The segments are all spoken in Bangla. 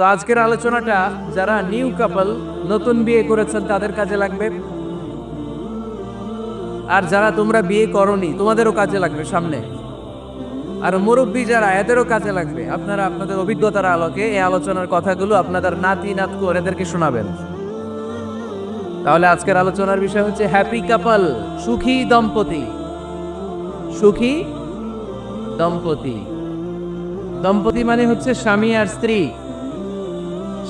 তো আজকের আলোচনাটা যারা নিউ কাপল, নতুন বিয়ে করেছেন, তাদের কাজে লাগবে। আর যারা তোমরা বিয়ে করনি, তোমাদেরও কাজে লাগবে সামনে। আর মুরব্বী যারা, এদেরও কাজে লাগবে। আপনারা আপনাদের অভিজ্ঞতার আলোকে এই আলোচনার কথাগুলো আপনাদের নাতি, নাতকু এদেরকে শোনাবেন। তাহলে আজকের আলোচনার বিষয় হচ্ছে হ্যাপি কাপল সুখী দম্পতি। সুখী দম্পতি। দম্পতি মানে হচ্ছে স্বামী আর স্ত্রী।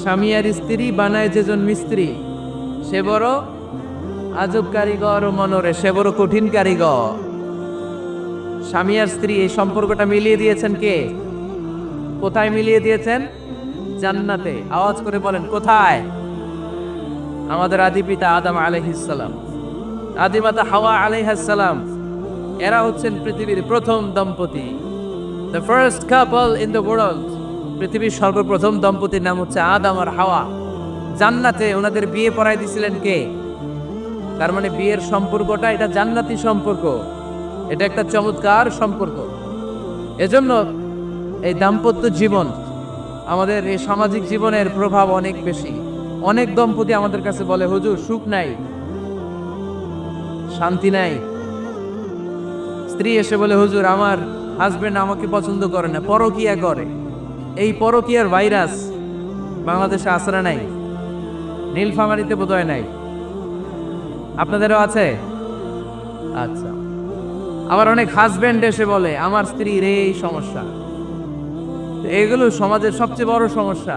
স্বামী আর স্ত্রী বানায় যেজন মিস্ত্রি, সে বড় আজব কারিগর ও মনরে, সে বড় কঠিন কারিগর। স্বামী আর স্ত্রী, এই সম্পর্কটা মিলিয়ে দিয়েছেন কে? কোথায় মিলিয়ে দিয়েছেন? জান্নাতে। আওয়াজ করে বলেন, কোথায়? আমাদের আদি পিতা আদম আলাইহিসসালাম আদিমাতা হাওয়া আলাইহাসসালাম এরা হচ্ছেন পৃথিবীর প্রথম দম্পতি। The first couple in the world পৃথিবীর সর্বপ্রথম দম্পতির নাম হচ্ছে আদম আর হাওয়া। জান্নাতে ওনাদের বিয়ে পড়াই দিছিলেন কে? তার মানে বিয়ের সম্পর্কটা এটা জান্নাতি সম্পর্ক। এটা একটা চমৎকার সম্পর্ক। এজন্য এই দাম্পত্য জীবন, আমাদের এই সামাজিক জীবনের প্রভাব অনেক বেশি। অনেক দম্পতি আমাদের কাছে বলে, হুজুর, সুখ নাই, শান্তি নাই। স্ত্রী এসে বলে, হুজুর, আমার হাজবেন্ড আমাকে পছন্দ করে না, পরকিয়া করে। এই পরকিয়ার ভাইরাস বাংলাদেশে আশ্রা নাই, নীলফামারিতে বোধহয় নাই। আপনাদেরও আছে? আচ্ছা। আবার অনেক হাজব্যান্ড এসে বলে, আমার স্ত্রীর এই সমস্যা। এগুলো সমাজের সবচেয়ে বড় সমস্যা।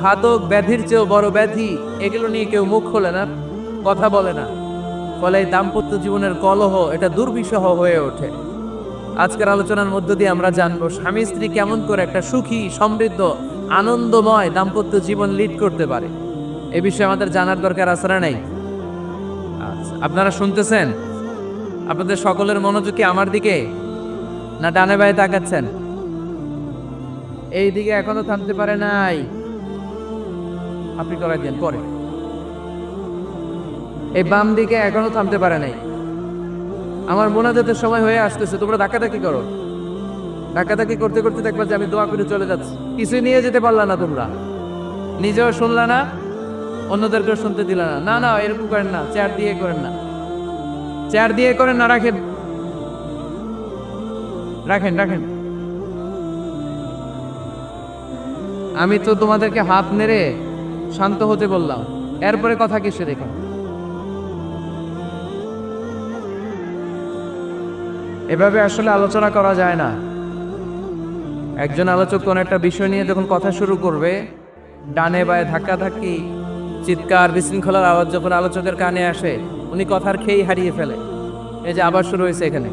ঘাতক ব্যাধির চেয়েও বড় ব্যাধি, এগুলো নিয়ে কেউ মুখ খোলে না, কথা বলে না। ফলে দাম্পত্য জীবনের কলহ, এটা দুর্বিষহ হয়ে ওঠে। আজকের আলোচনার মধ্য দিয়ে আমরা জানব, স্বামী স্ত্রী কেমন করে একটা সুখী, সমৃদ্ধ, আনন্দময় দাম্পত্য জীবন লিড করতে পারে? এ বিষয়ে আমাদের জানার দরকার আছে না নাই? আচ্ছা আপনারা শুনতেছেন? আপনাদের সকলের মনোযোগ কি আমার দিকে? না ডানে বায়ে তাকাচ্ছেন? এই দিকে এখনও থামতে পারে নাই। আপনি করাই দেন, পরে। এই বাম দিকে এখনও থামতে পারে নাই। আমার মোনাজাতের সময় হয়ে আসতেছে, তোমরা ধাক্কাধাক্কি করো। ধাক্কাধাক্কি করতে করতে দেখবা যে আমি দোয়া করে চলে যাচ্ছি। কিছুই নিয়ে যেতে পারলা না তোমরা। নিজেও শুনলা না, অন্যদেরকেও শুনতে দিলা না। না না, এরকম করেন না, চেয়ার দিয়ে করেন না। চেয়ার দিয়ে করেন না, রাখেন। রাখেন রাখেন। আমি তো তোমাদেরকে হাত নেড়ে শান্ত হতে বললাম। এরপরে কথা কিসে দেখুন এভাবে আসলে আলোচনা করা যায় না। একজন আলোচক কোন একটা বিষয় নিয়ে যখন কথা শুরু করবে, ডানে বায়ে ধাক্কা ধাক্কি চিৎকার, বিশৃঙ্খলার আওয়াজ যখন আলোচকের কানে আসে, উনি কথার খেয়েই হারিয়ে ফেলে। এই যে আবার শুরু হয়েছে এখানে।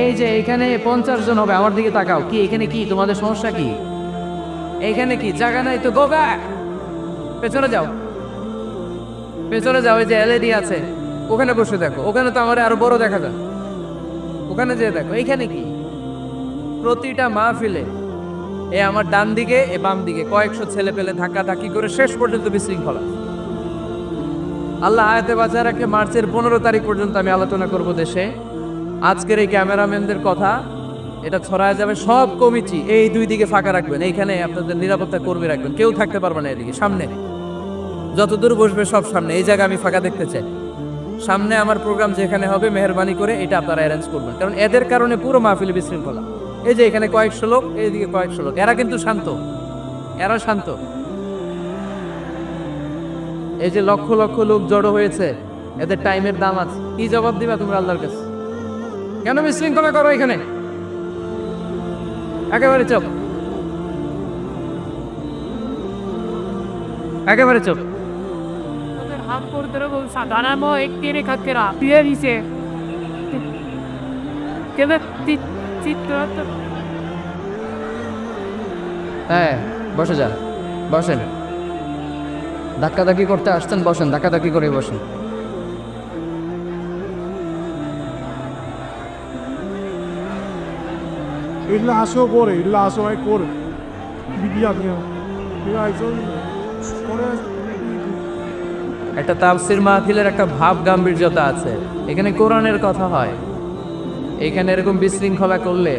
এই যে এখানে পঞ্চাশ জন হবে, আমার দিকে তাকাও। কি, এখানে কি? তোমাদের সমস্যা কি? এখানে কি? জায়গা নাই তো, গোগা! পেছনে যাও। পেছনে যাও, এই যে এলইডি আছে। ওখানে বসে দেখো। ওখানে তো আমার আরও বড় দেখা যায়। ওখানে যেয়ে দেখো। এইখানে কি? প্রতিটা মাহফিলে এ আমার ডান দিকে, এ বাম দিকে কয়েকশো ছেলে পেলে ধাক্কা ধাক্কি করে শেষ পর্যন্ত বিশৃঙ্খলা। আল্লাহ আয়াতে বাজার রাখে, মার্চের পনেরো তারিখ পর্যন্ত আমি আলোচনা করব দেশে। আজকের এই ক্যামেরাম্যানদের কথা, এটা ছড়ায় যাবে সব কমিটি। এই দুই দিকে ফাঁকা রাখবেন। এইখানে আপনাদের নিরাপত্তা কর্মী রাখবেন। কেউ থাকতে পারবে না এদিকে, সামনে। যত দূর বসবে সব সামনে, এই জায়গা আমি ফাঁকা দেখতে চাই। সামনে আমার প্রোগ্রাম যেখানে হবে, মেহরবানি করে এটা আপনারা অ্যারেঞ্জ করবেন। কারণ এদের কারণে পুরো মাহফিল বিশৃঙ্খলা। এই যে এখানে কয়েকশো লোক, এইদিকে কয়েকশো লোক। এরা কিন্তু শান্ত। এরা শান্ত। এই যে লক্ষ লক্ষ লোক জড়ো হয়েছে, এদের টাইমের দাম আছে। কি জবাব দিবা তোমরা আল্লাহর কাছে? কেন বিশৃঙ্খলা করো এখানে? একেবারে চোখ একেবারে চোখ ওদের হাত করতে সাধারণ একটি রেখাকেরা দিয়ে দিছে কেবে চিত্র হ্যাঁ বসে যান বসেন ধাক্কাধাক্কি করতে আসছেন বসেন ধাক্কাধাক্কি করে বসেন 일로 하셔 보래 일로 하셔 একটা তাফসির মাহফিলের একটা ভাব গাম্ভীর্যতা আছে। এখানে কোরআনের কথা হয়। এখানে এরকম বিশৃঙ্খলা করলে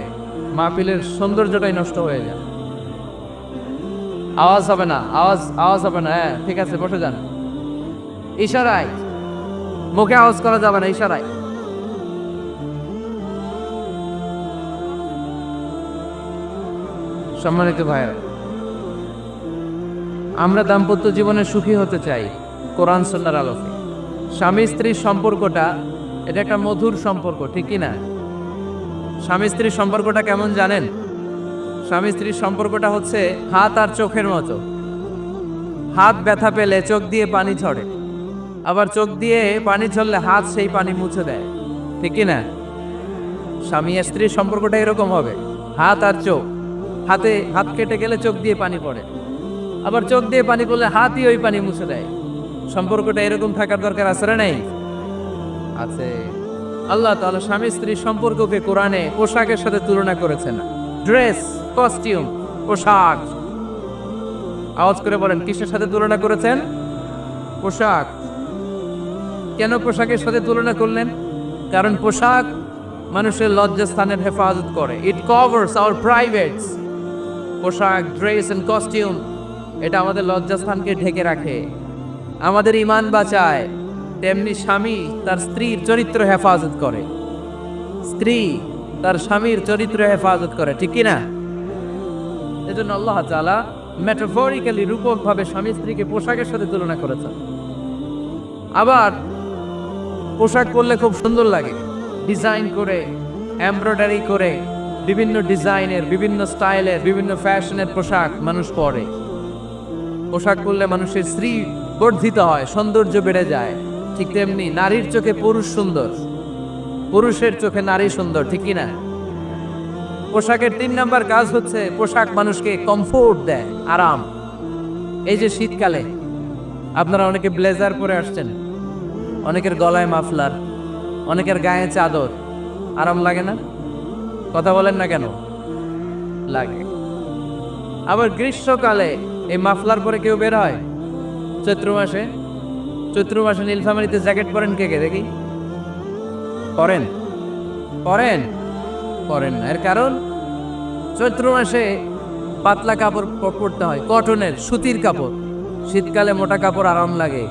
মাহফিলের সৌন্দর্যটাই নষ্ট হয়ে যায়। আওয়াজ হবে না, আওয়াজ আওয়াজ হবে না হ্যাঁ ঠিক আছে, বসে যান। ইশারায়, মুখে আওয়াজ করা যাবে না, ইশারায়। সম্মানিত ভাইয়েরা, আমরা দাম্পত্য জীবনে সুখী হতে চাই। কোরআন সন্ন্যার আলোকে। স্বামী স্ত্রীর সম্পর্কটা, এটা একটা মধুর সম্পর্ক, ঠিক কি না স্বামী স্ত্রীর সম্পর্কটা কেমন জানেন? স্বামী স্ত্রীর সম্পর্কটা হচ্ছে হাত আর চোখের মতো। হাত ব্যথা পেলে চোখ দিয়ে পানি ঝরে। আবার চোখ দিয়ে পানি ঝরলে হাত সেই পানি মুছে দেয়, ঠিক না স্বামী স্ত্রীর সম্পর্কটা এরকম হবে, হাত আর চোখ। হাতে হাত কেটে গেলে চোখ দিয়ে পানি পড়ে। আবার চোখ দিয়ে পানি পড়লে হাতই ওই পানি মুছে দেয়। সম্পর্কটা এরকম থাকার দরকার আছে না নেই? আছে। আল্লাহ তাআলা স্বামী স্ত্রীর সম্পর্ককে কোরআনে পোশাকের সাথে তুলনা করেছেন। ড্রেস কস্টিউম পোশাক। আওয়াজ করে বলেন কিসের সাথে তুলনা করেছেন? পোশাক। কেন পোশাকের সাথে তুলনা করলেন? কারণ পোশাক মানুষের লজ্জাস্থানের হেফাজত করে। ইট কভার্স আওয়ার প্রাইভেটস পোশাক ড্রেস এন্ড কস্টিউম এটা আমাদের লজ্জাস্থানকে ঢেকে রাখে। আমাদের ইমান বাঁচায়। তেমনি স্বামী তার স্ত্রীর চরিত্র হেফাজত করে। স্ত্রী তার স্বামীর চরিত্র হেফাজত করে, ঠিক কি না? এজন্য আল্লাহ তাআলা মেটাফরিক্যালি রূপকভাবে স্বামী স্ত্রীকে পোশাকের সাথে তুলনা করেছেন। আবার পোশাক পরলে খুব সুন্দর লাগে। ডিজাইন করে, এমব্রয়ডারি করে, বিভিন্ন ডিজাইনের, বিভিন্ন স্টাইলের, বিভিন্ন ফ্যাশনের পোশাক মানুষ পরে। পোশাক পরলে মানুষের স্ত্রী বর্ধিত হয়, সৌন্দর্য বেড়ে যায়। ঠিক তেমনি নারীর চোখে পুরুষ সুন্দর। পুরুষের চোখে নারী সুন্দর, ঠিক কি না পোশাকের তিন নাম্বার কাজ হচ্ছে পোশাক মানুষকে কমফোর্ট দেয়, আরাম। এই যে শীতকালে, আপনারা অনেকে ব্লেজার পরে আসছেন, অনেকের গলায় মাফলার, অনেকের গায়ে চাদর। আরাম লাগে না? কথা বলেন না কেন? লাগে। আবার গ্রীষ্মকালে এই মাফলার পরে কেউ বের হয়? চৈত্র মাসে চৈত্র মাসে নীলফামারিতে জ্যাকেট পরেন কে কে? দেখি। পরেন। পরেন। পরেন না। এর কারণ, চৈত্র মাসে পাতলা কাপড় পরতে হয়। কটনের, সুতির কাপড়। শীতকালে মোটা কাপড় আরাম লাগে।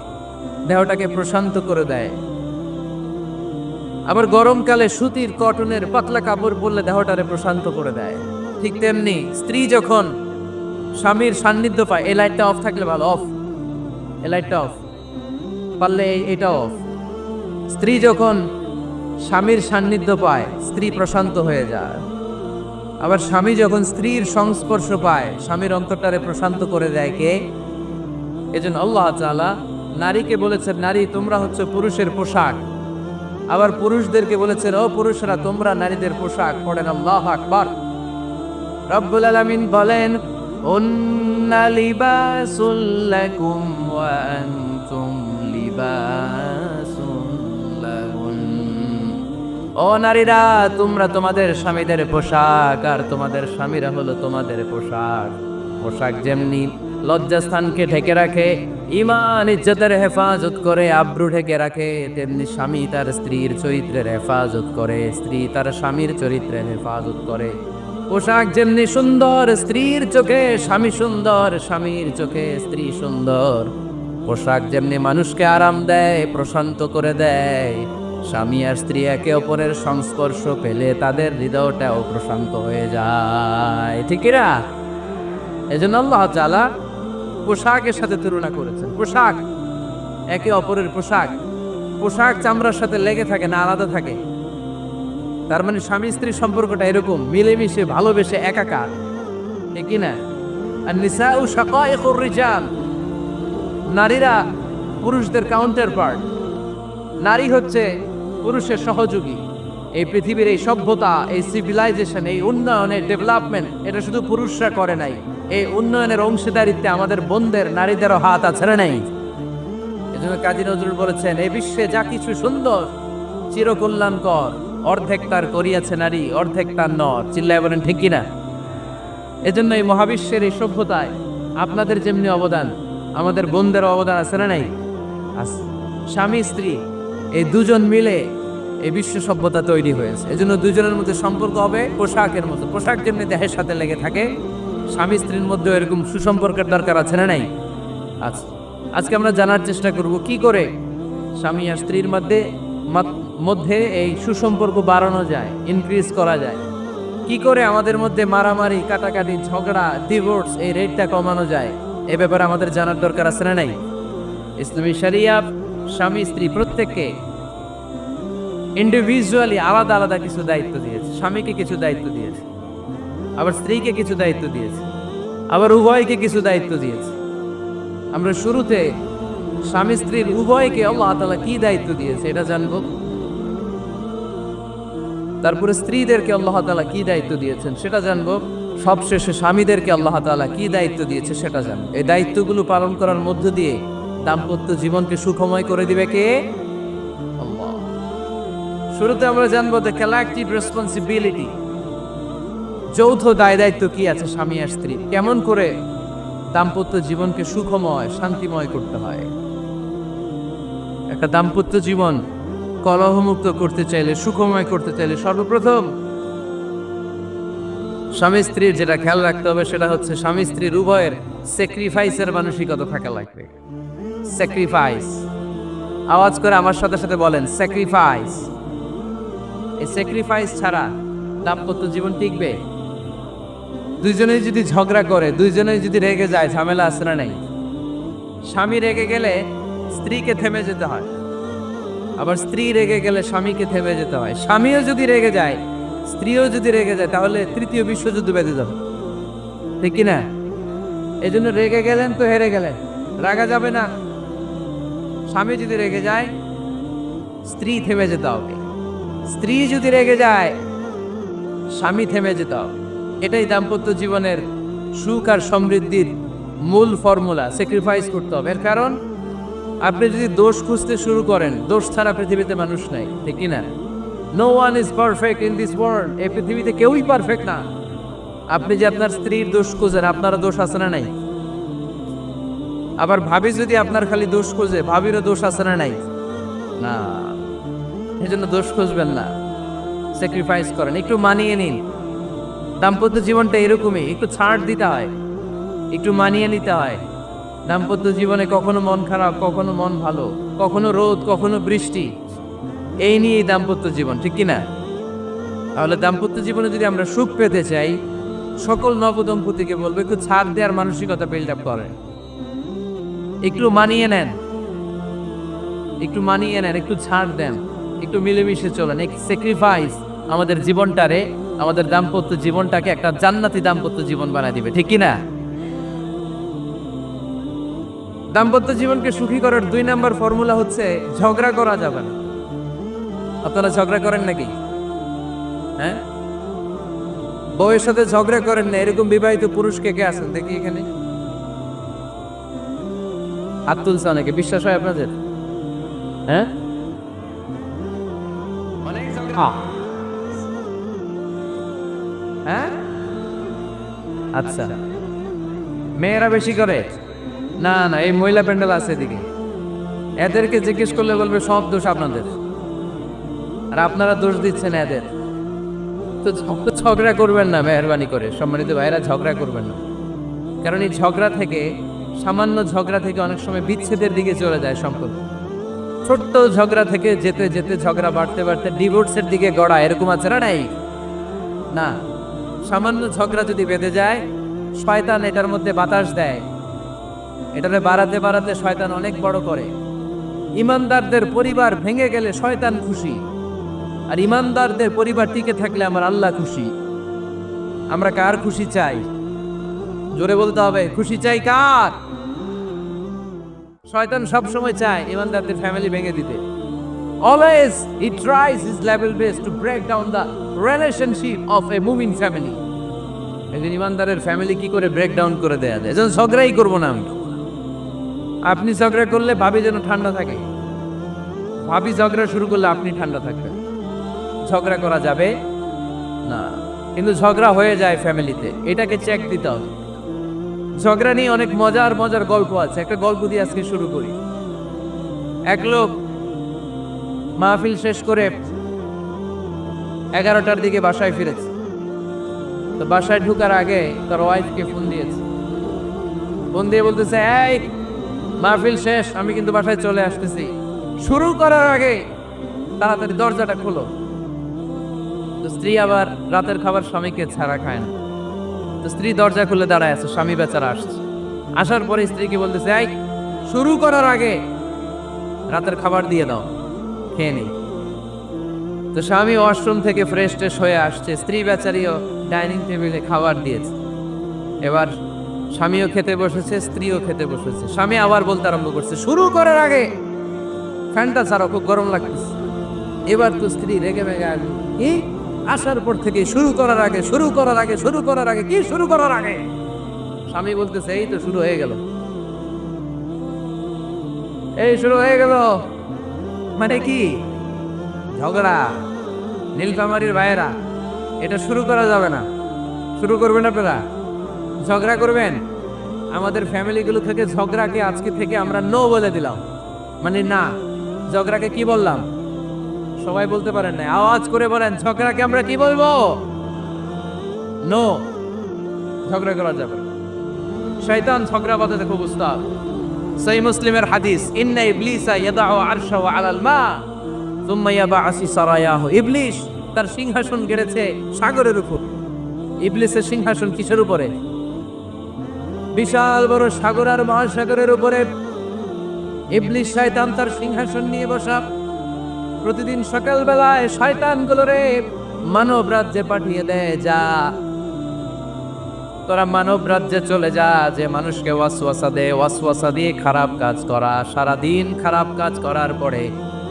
দেহটাকে প্রশান্ত করে দেয়। আবার গরমকালে সুতির, কটনের পাতলা কাপড় পরলে দেহটারে প্রশান্ত করে দেয়। ঠিক তেমনি স্ত্রী যখন স্বামীর সান্নিধ্য পায়, এই লাইটটা অফ থাকলে ভালো, অফ। লাইটটা অফ পারলে এটা অফ স্ত্রী যখন স্বামীর সান্নিধ্য পায়, স্ত্রী প্রশান্ত হয়ে যায়। আবার স্বামী যখন স্ত্রীর সংস্পর্শ পায়, স্বামীর অন্তরটারে প্রশান্ত করে দেয় কে? এজন্য আল্লাহ তাআলা নারীকে বলেছেন, নারী, তোমরা হচ্ছে পুরুষের পোশাক। আবার পুরুষদেরকে বলেছেন, ও পুরুষরা, তোমরা নারীদের পোশাক। পড়েন আল্লাহ আকবার। রব্বুল আলামিন বলেন, উন্না লিবাসুল আনতুম লিবাসুল লাহুন ও নারীরা, তোমরা তোমাদের স্বামীদের পোশাক, আর তোমাদের স্বামীরা হলো তোমাদের পোশাক। পোশাক যেমনি লজ্জাস্থানকে ঢেকে রাখে ইমান ইজ্জতের হেফাজত করে আব্রু ঢেকে রাখে, তেমনি স্বামী তার স্ত্রীর চরিত্রের হেফাজত করে, স্ত্রী তার স্বামীর চরিত্রের হেফাজত করে। পোশাক যেমনি সুন্দর, স্ত্রীর চোখে স্বামী সুন্দর, স্বামীর চোখে স্ত্রী সুন্দর। পোশাক যেমনি মানুষকে আরাম দেয়, প্রশান্ত করে দেয়। স্বামী আর স্ত্রী একে অপরের সংস্পর্শ পেলে তাদের হৃদয়টাও প্রশান্ত হয়ে যায়। ঠিক না? এজন্য আল্লাহ তাআলা পোশাকের সাথে তুলনা করেছেন। পোশাক, একে অপরের পোশাক। পোশাক চামড়ার সাথে লেগে থাকে না আলাদা থাকে। তার মানে স্বামী স্ত্রীর সম্পর্কটা এরকম, মিলেমিশে, ভালোবেসে, একাকার। ঠিক না? আর নিসাউ শাকাইকুর রিজাল। নারীরা পুরুষদের কাউন্টার পার্ট নারী হচ্ছে পুরুষের সহযোগী। এই পৃথিবীর এই সভ্যতা, এই সিভিলাইজেশন এই উন্নয়নের ডেভেলপমেন্ট এটা শুধু পুরুষরা করে নাই। এই উন্নয়নের অংশীদারিত্বে আমাদের বোনদের, নারীদেরও হাত আছে নাই? এজন্য কাজী নজরুল বলেছেন এই বিশ্বে যা কিছু সুন্দর, চিরকল্যাণকর, অর্ধেক তার করিয়াছে নারী, অর্ধেক তার নর। চিল্লায় বলেন, ঠিক কিনা এজন্য এই মহাবিশ্বের এই সভ্যতায় আপনাদের যেমনি অবদান আমাদের বোনদের অবদান আছে না নাই? স্বামী, স্ত্রী, এই দুজন মিলে এই বিশ্ব সভ্যতা তৈরি হয়েছে। এজন্য দুজনের মধ্যে সম্পর্ক হবে পোশাকের মতো। পোশাক যেমনি দেহের সাথে লেগে থাকে, স্বামী, স্ত্রীর মধ্যে এরকম সুসম্পর্কের দরকার আছে না নাই? আচ্ছা আজকে আমরা জানার চেষ্টা করব কি করে স্বামী আর স্ত্রীর মধ্যে মধ্যে এই সুসম্পর্ক বাড়ানো যায় ইনক্রিজ করা যায়। কি করে আমাদের মধ্যে মারামারি, কাটাকাটি, ঝগড়া ডিভোর্স এই রেটটা কমানো যায়? এ ব্যাপারে আমাদের জানার দরকার আছে না নাই? ইসলামী শরিয়া, স্বামী, স্ত্রী প্রত্যেককে ইন্ডিভিজুয়ালি আলাদা আলাদা কিছু দায়িত্ব দিয়েছে। স্বামীকে কিছু দায়িত্ব দিয়েছে, আবার স্ত্রীকে কিছু দায়িত্ব দিয়েছে, আবার উভয়কে কিছু দায়িত্ব দিয়েছে। আমরা শুরুতে স্বামী, স্ত্রীর উভয়কে আল্লাহ তাআলা কি দায়িত্ব দিয়েছে এটা জানব। তারপরে স্ত্রীদেরকে আল্লাহ তাআলা কি দায়িত্ব দিয়েছেন সেটা জানব। সবশেষে স্বামীদেরকে আল্লাহ তাআলা কি দায়িত্ব দিয়েছে সেটা জানব এই দায়িত্বগুলো পালন করার মধ্য দিয়ে দাম্পত্য জীবনকে সুখময় করে দিবে কে? শুরুতে আমরা জানব দ্য কালেকটিভ রেসপন্সিবিলিটি যৌথ দায় দায়িত্ব কি আছে স্বামী আর স্ত্রী কেমন করে দাম্পত্য জীবনকে সুখময়, শান্তিময় করতে হয়? একটা দাম্পত্য জীবন কলহমুক্ত করতে চাইলে, সুখময় করতে চাইলে সর্বপ্রথম স্বামী স্ত্রীর যেটা খেয়াল রাখতে হবে সেটা হচ্ছে স্বামী স্ত্রীর উভয়ের স্যাক্রিফাইসের মানসিকতা থাকা লাগবে। স্যাক্রিফাইস আওয়াজ করে আমার সাথে সাথে বলেন স্যাক্রিফাইস এই স্যাক্রিফাইস ছাড়া দাম্পত্য জীবন টিকবে? দুইজনেই যদি ঝগড়া করে, দুইজনেই যদি রেগে যায়, ঝামেলা আসে না নেই? স্বামী রেগে গেলে স্ত্রীকে থেমে যেতে হয়। আবার স্ত্রী রেগে গেলে স্বামীকে থেমে যেতে হয়। স্বামীও যদি রেগে যায় স্ত্রীও যদি রেগে যায়, তাহলে তৃতীয় বিশ্বযুদ্ধ বেঁধে যাবে। ঠিক না এই জন্য রেগে গেলেন তো হেরে গেলেন। রাগা যাবে না। স্বামী যদি রেগে যায়, স্ত্রী থেমে যেতে হবে। স্ত্রী যদি রেগে যায়, স্বামী থেমে যেতে হবে। এটাই দাম্পত্য জীবনের সুখ আর সমৃদ্ধির মূল ফর্মুলা স্যাক্রিফাইস করতে হবে। এর কারণ, আপনি যদি দোষ খুঁজতে শুরু করেন, দোষ ছাড়া পৃথিবীতে মানুষ নাই। ঠিক না no one is perfect in this world এই পৃথিবীতে কেউই পারফেক্ট না। আপনি যে আপনার স্ত্রীর দোষ খুঁজেন, আপনারও দোষ আছে না নাই? আবার ভাবি যদি আপনার খালি দোষ খুঁজে, ভাবিরও দোষ আছে না নাই? না। এই জন্য দোষ খুঁজবেন না। স্যাক্রিফাইস করেন। একটু মানিয়ে নিন। দাম্পত্য জীবনটা এরকমই। একটু ছাড় দিতে হয়। একটু মানিয়ে নিতে হয়। দাম্পত্য জীবনে কখনো মন খারাপ, কখনো মন ভালো, কখনো রোদ, কখনো বৃষ্টি। এই নিয়েই দাম্পত্য জীবন, ঠিক কি না তাহলে দাম্পত্য জীবনে যদি আমরা সুখ পেতে চাই, সকল নবদম্পতিকে বলব, একটু ছাড় দেওয়ার মানসিকতা বিল্ড আপ করেন। একটু মানিয়ে নেন। একটু মানিয়ে নেন, একটু ছাড় দেন। একটু মিলেমিশে চলেন। এক স্যাক্রিফাইস আমাদের জীবনটারে, আমাদের দাম্পত্য জীবনটাকে একটা জান্নাতি দাম্পত্য জীবন বানায় দিবে, ঠিক কি না দাম্পত্য জীবনকে সুখী করার দুই নাম্বার ফর্মুলা হচ্ছে, ঝগড়া করা যাবে না। আপনারা ঝগড়া করেন নাকি? হ্যাঁ? বউয়ের সাথে ঝগড়া করেন না, এরকম বিবাহিত পুরুষ কে কে আছেন? দেখি এখানে। হাত তুলছে অনেকে, বিশ্বাস হয় আপনাদের? হ্যাঁ? হ্যাঁ? আচ্ছা। মেয়েরা বেশি করে? না না, এই মহিলা প্যান্ডেল আছে এদিকে। এদেরকে জিজ্ঞেস করলে বলবে সব দোষ আপনাদের। আর আপনারা দোষ দিচ্ছেন এদের। তো ঝগ- ঝগড়া করবেন না মেহরবানি করে। সম্মানিত ভাইরা ঝগড়া করবেন না। কারণ এই ঝগড়া থেকে, সামান্য ঝগড়া থেকে অনেক সময় বিচ্ছেদের দিকে চলে যায় সম্পর্ক ছোট্ট ঝগড়া থেকে যেতে যেতে ঝগড়া বাড়তে বাড়তে ডিভোর্সের দিকে গড়া, এরকম আছে না নাই? না। সামান্য ঝগড়া যদি বেঁধে যায়, শয়তান এটার মধ্যে বাতাস দেয়। এটারে বাড়াতে বাড়াতে শয়তান অনেক বড় করে। ইমানদারদের পরিবার ভেঙে গেলে শয়তান খুশি। আর ইমানদারদের পরিবার টিকে থাকলে আমার আল্লাহ খুশি। আমরা কার খুশি চাই? জোরে বলতে হবে, খুশি চাই কার? শয়তান সব সময় চায় ইমানদারদের ফ্যামিলি ভেঙে দিতে। Always he tries his level best to break down the relationship of a moving family একজন ইমানদারের ফ্যামিলি কি করে ব্রেক ডাউন করে দেয়া যায়? এজন ঝগড়াই করব না আমি। আপনি ঝগড়া করলে ভাবি যেন ঠান্ডা থাকে। ভাবি ঝগড়া শুরু করলে আপনি ঠান্ডা থাকবেন। ঝগড়া করা যাবে? না। কিন্তু ঝগড়া হয়ে যায় ফ্যামিলিতে। এটাকে চেক দিতে হবে। ঝগড়া নিয়ে অনেক মজার মজার গল্প আছে। একটা গল্প দিয়ে আজকে শুরু করি। এক লোক মাহফিল শেষ করে এগারোটার দিকে বাসায় ফিরেছে। তো বাসায় ঢুকার আগে তার ওয়াইফকে ফোন দিয়েছে। ফোন দিয়ে বলতেছে, এই, মাহফিল শেষ, আমি কিন্তু বাসায় চলে আসতেছি। শুরু করার আগে তাড়াতাড়ি দরজাটা খোলো। তো স্ত্রী আবার রাতের খাবার স্বামীকে ছাড়া খায় না। তো স্ত্রী দরজা খুলে দাঁড়ায় আছে, স্বামী বেচারা আসছে। আসার পরে স্ত্রীকে বলতেছে, এই, শুরু করার আগে রাতের খাবার দিয়ে দাও, খেয়ে নেই তো স্বামী ওয়াশরুম থেকে ফ্রেশ ট্রেশ হয়ে আসছে, স্ত্রী বেচারিও ডাইনিং টেবিলে খাবার দিয়েছে। এবার স্বামীও খেতে বসেছে, স্ত্রীও খেতে বসেছে। স্বামী আবার বলতে আরম্ভ করছে, শুরু করার আগে ফ্যানটা ছাড়াও খুব গরম লাগতেছে। এবার তো স্ত্রী রেগে মেগে আসবে আসার পর থেকে শুরু করার আগে, শুরু করার আগে, শুরু করার আগে, কি শুরু করার আগে? স্বামী বলতেছে, এই তো শুরু হয়ে গেল। এই শুরু হয়ে গেল। মানে কি? ঝগড়া, নীলফামারির ভাইয়েরা, এটা শুরু করা যাবে না। শুরু করবেন আপনারা? ঝগড়া করবেন? আমাদের ফ্যামিলিগুলো থেকে ঝগড়াকে আজকে থেকে আমরা নো বলে দিলাম। মানে না, ঝগড়াকে কি বললাম? সবাই বলতে পারেন না আওয়াজ করে বলেন, ঝগড়াকে আমরা কি বলব? নো ঝগড়া করা যাবে। শয়তান ঝগড়া বাঁধাতে খুব উস্তাদ। সেই মুসলিমের হাদিস, ইন্না ইবলিসা ইয়াদাউ আরশাহু আলাল মা, সুম্মা ইয়াবাসি সারায়াহু। ইবলিস তার সিংহাসন গেড়েছে সাগরের উপর। ইবলিসের সিংহাসন কিসের উপরে? বিশাল বড় সাগর আর মহাসাগরের উপরে। ইবলিস, শয়তান তার সিংহাসন নিয়ে বসা। প্রতিদিন সকালবেলায় শয়তানগুলোরে মানব রাজ্যে পাঠিয়ে দেয়, যা তোরা মানব রাজ্যে চলে যা, যে মানুষকে ওয়াসওয়াসা দে। ওয়াসওয়াসা দিয়ে খারাপ কাজ করা সারা দিন খারাপ কাজ করার পরে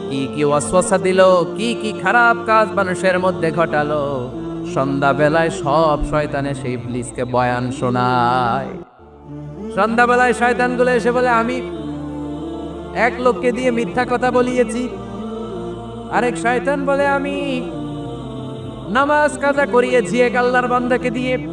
কি কি ওয়াসওয়াসা দিল, কি কি খারাপ কাজ মানুষের মধ্যে ঘটালো, সন্ধ্যাবেলায় সব শয়তানে সেই ইবলিসকে বয়ান শোনায়। সন্ধ্যাবেলায় শয়তানগুলো এসে বলে, আমি এক লোককে দিয়ে মিথ্যা কথা বলিয়েছি আরেক শয়তান বলে, আমি নামাজ কাজা করিয়েছি এক আল্লাহর বান্দাকে দিয়ে।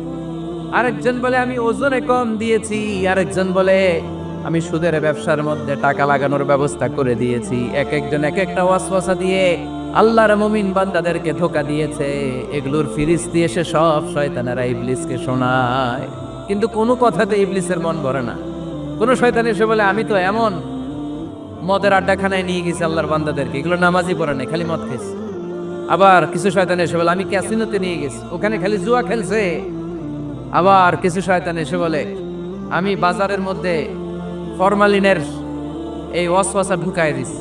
আরেকজন বলে, আমি ওজনে কম দিয়েছি। আরেকজন বলে, আমি সুদের ব্যবসার মধ্যে টাকা লাগানোর ব্যবস্থা করে দিয়েছি। এক একজন, এক একটা ওয়াসওয়াসা দিয়ে আল্লাহর মুমিন বান্দাদেরকে ধোকা দিয়েছে। এগুলোর ফিরিস দিয়ে সে সব শয়তানেরা ইবলিসকে শোনায়। কিন্তু কোনো কথাতে ইবলিসের মন ভরে না। কোনো শয়তান এসে বলে, আমি তো এমন মদের আড্ডাখানায় নিয়ে গেছি আল্লাহর বান্দাদেরকে। এগুলো নামাজই পড়ে নাই, খালি মদ খেয়েছে আবার কিছু শয়তান এসে বলে, আমি ক্যাসিনোতে নিয়ে গেছি, ওখানে খালি জুয়া খেলছে। আবার কিছু শয়তান এসে বলে, আমি বাজারের মধ্যে ফরমালিনের এই ওয়াসওয়াসা ঢুকায় দিস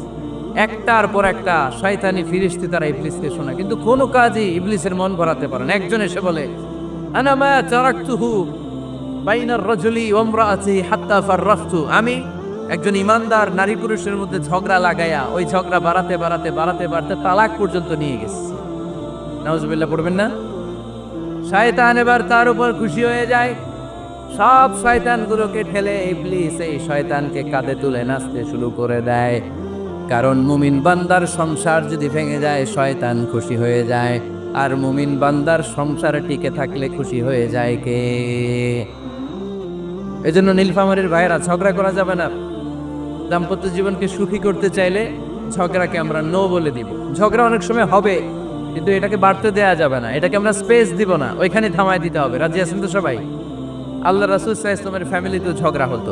একটার পর একটা শয়তানি ফিরিস্তি তারা ইবলিসকে শোনা কিন্তু কোনো কাজই ইবলিসের মন ভরাতে পারে না। একজন এসে বলে, আনা মায়া আনামা চারাকতুহু বাইনার রজলি ওমরাআতি হাত্তা ফাররাফতু। আমি একজন ইমানদার নারী পুরুষের মধ্যে ঝগড়া লাগাইয়া ওই ঝগড়া বাড়াতে বাড়াতে বাড়াতে বাড়াতে তালাক পর্যন্ত নিয়ে গেছে। নাউজুবিল্লাহ, পড়বেন না? শয়তান এবার তার উপর খুশি হয়ে যায়। সব শয়তানগুলোকে ঠেলে ইবলিস এই শয়তানকে কাঁধে তুলে নাচতে শুরু করে দেয়। কারণ মুমিন বান্দার সংসার যদি ভেঙে যায়, শয়তান খুশি হয়ে যায়। আর মুমিন বান্দার সংসারে টিকে থাকলে খুশি হয়ে যায় কে? এজন্য নীলফামারীর ভাইরা ঝগড়া করা যাবে না। দাম্পত্য জীবনকে সুখী করতে চাইলে ঝগড়াকে আমরা নো বলে দিব। ঝগড়া অনেক সময় হবে, কিন্তু এটাকে বাড়তে দেওয়া যাবে না। এটাকে আমরা স্পেস দিব না, ওইখানে থামায় দিতে হবে। রাজি আছেন তো সবাই? আল্লাহ রাসুল ইসলামের ফ্যামিলিতেও ঝগড়া হতো।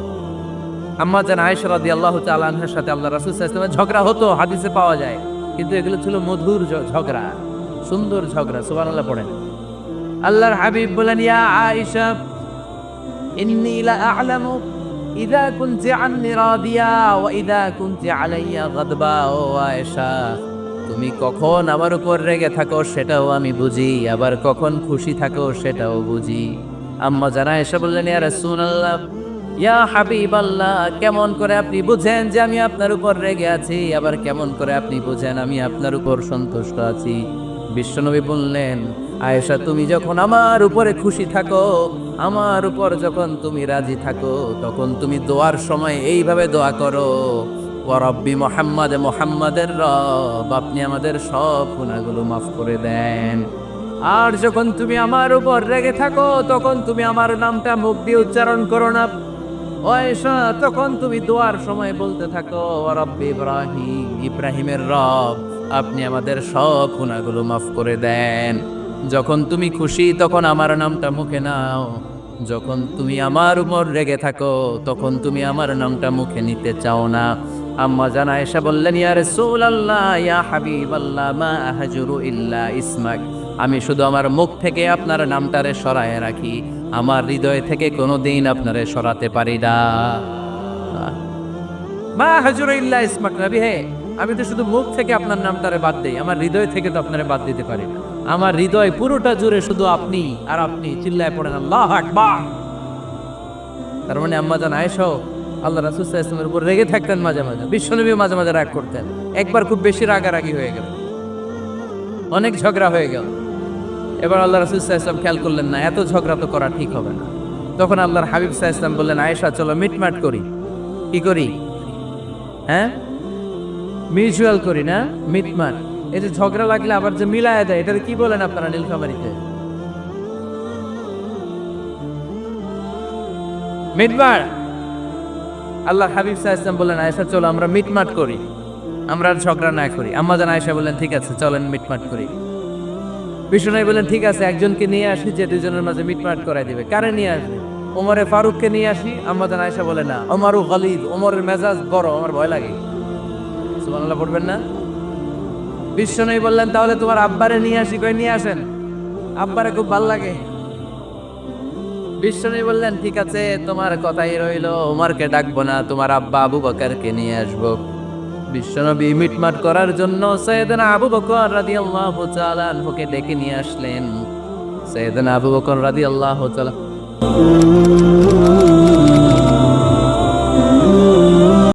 আম্মা জান আয়েশা রাদি আল্লাহ আল্লাহর সাথে আল্লাহ রাসুল ইসলামের ঝগড়া হতো, হাদিসে পাওয়া যায়। কিন্তু এগুলো ছিল মধুর ঝগড়া, সুন্দর ঝগড়া সুবান আল্লাহ পড়েন। আল্লাহর হাবিব বলেন, ইয়া আয়েশা, ইন্নি লা আ'লামু إذا كنت عني راضيا وإذا كنت علي غضبا গাদবা ও আয়েশা, তুমি কখন আমার উপর রেগে থাকো সেটাও আমি বুঝি, আবার কখন খুশি থাকো সেটাও বুঝি। আম্মা জানা এসে বললেন, ইয়া রাসূলুল্লাহ, ইয়া হাবিব আল্লাহ কেমন করে আপনি বুঝেন যে আমি আপনার উপর রেগে আছি, আবার কেমন করে আপনি বুঝেন আমি আপনার উপর সন্তুষ্ট আছি? বিশ্বনবী বললেন আয়েশা, তুমি যখন আমার উপরে খুশি থাকো, আমার উপর যখন তুমি রাজি থাকো, তখন তুমি দোয়ার সময় এইভাবে দোয়া করো রব্বি মোহাম্মদ, মোহাম্মদের রব, আপনি আমাদের সব গুণাগুলো মাফ করে দেন। আর যখন তুমি আমার উপর রেগে থাকো, তখন তুমি আমার নামটা মুখ দিয়ে উচ্চারণ করো না। ও ও তখন তুমি দোয়ার সময় বলতে থাকো "ও রব্বি ইব্রাহিম, ইব্রাহিমের রব, আপনি আমাদের সব গুণাগুলো মাফ করে দেন। যখন তুমি খুশি, তখন আমার নামটা মুখে নাও। যখন তুমি আমার উপর রেগে থাকো, তখন তুমি আমার নামটা মুখে নিতে চাও না। আম্মা জানা এসে বললেন, ইয়া রাসূলুল্লাহ, ইয়া হাবিবাল্লাহ, মা আহজুরু ইল্লা ইসমাক। আমি শুধু আমার মুখ থেকে আপনার নামটারে সরায় রাখি। আমার হৃদয় থেকে কোনো দিন আপনারে সরাতে পারি না। মা হাজুর ইল্লা ইসমাক, নবী হে, আমি তো শুধু মুখ থেকে আপনার নামটারে বাদ দেই, আমার হৃদয় থেকে তো আপনারে বাদ দিতে পারি না। আমার হৃদয় পুরোটা জুড়ে শুধু আপনি আর আপনি চিল্লায় পড়েন, আল্লাহ তার মানে আম্মা জান আয়েশাও আল্লাহ রাসুল ইসলামের উপর রেগে থাকতেন মাঝে মাঝে। বিশ্বনবী মাঝে মাঝে রাগ করতেন। একবার খুব বেশি রাগারাগি হয়ে গেল। অনেক ঝগড়া হয়ে গেল। এবার আল্লাহ রাসুল ইসলাম খেয়াল করলেন না, এত ঝগড়া তো করা ঠিক হবে না। তখন আল্লাহর হাবিব সাহা ইসলাম বললেন, আয়েশা, চলো মিটমাট করি। কি করি? হ্যাঁ? মিউচুয়াল করি না? মিটমাট। এই যে ঝগড়া লাগলে আবার যে মিলায় দেয় এটা কি বলেন আপনারা নীলফামারিতে মিটমাট। আল্লাহ হাবিব সাহা ইসলাম বললেন, আয়েশা, চলো আমরা মিটমাট করি। আমরা আর ঝগড়া না করি। আম্মা জান আয়েশা বললেন, ঠিক আছে, চলেন মিটমাট করি। বিষ্ণু বললেন, ঠিক আছে, একজনকে নিয়ে আসি যে দুজনের মাঝে মিটমাট করাই দিবে। কারে নিয়ে আসবে? ওমরে ফারুককে নিয়ে আসি? আম্মা জান আয়েশা বলে, না, ওমারু গলিদ ওমরের মেজাজ বড়, আমার ভয় লাগে। সুবহানাল্লাহ, পড়বেন না? বিশ্বনবী বললেন, তাহলে তোমার আব্বারে নিয়ে আসি, কই নিয়ে আসেন? আব্বারে খুব ভালো লাগে। বিশ্বনবী বললেন, ঠিক আছে, তোমার কথাই রইল ওমরকে ডাকবো না, তোমার আব্বা আবু বকরকে নিয়ে আসব। বিশ্বনবী মিটমাট করার জন্য সৈয়দনা আবু বকর রাদিয়াল্লাহু তাআলা আনহুকে ডেকে নিয়ে আসলেন। সৈয়দনা আবু বকর রাদিয়াল্লাহু তাআলা